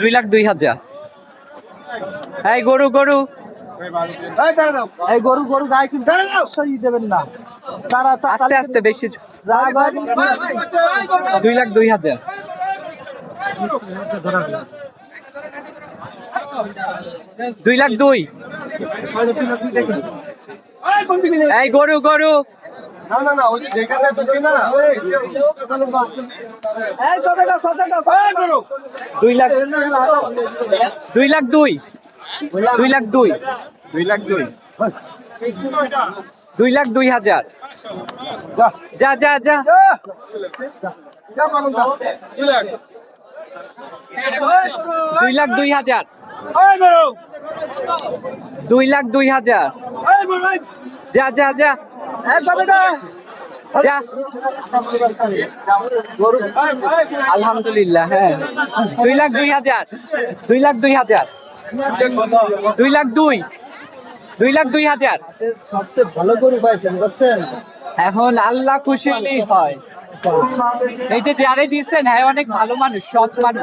দুই লাখ দুই হাজার। এই গরু গরু। এই গরু গরু গায়ে কিন্তু সরিয়ে দেবেন না। তারা আস্তে আস্তে বেশি দুই লাখ দুই হাজার। দুই লাখ দুই। এই গরু গরু। এই কত দাও কত দাও গরু। দুই লাখ দুই লাখ দুই। দুই লাখ দুই। দুই লাখ দুই। দুই লাখ দুই হাজার। যা। যা যা দুই লাখ দুই হাজার। দুই লাখ দুই হাজার। যা যা যা। এই কত দাও যা। আলহামদুলিল্লাহ হ্যাঁ। দুই লাখ দুই হাজার। দুই লাখ দুই হাজার। দুই লাখ দুই। দুই লাখ দুই হাজার। সবচেয়ে ভালো গরু পাইছেন বুঝছেন? এখন আল্লাহ খুশি হলেই হয়। এই যে যারে দিচ্ছেন হ্যাঁ অনেক ভালো মানুষ সৎ মানুষ।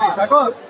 Like.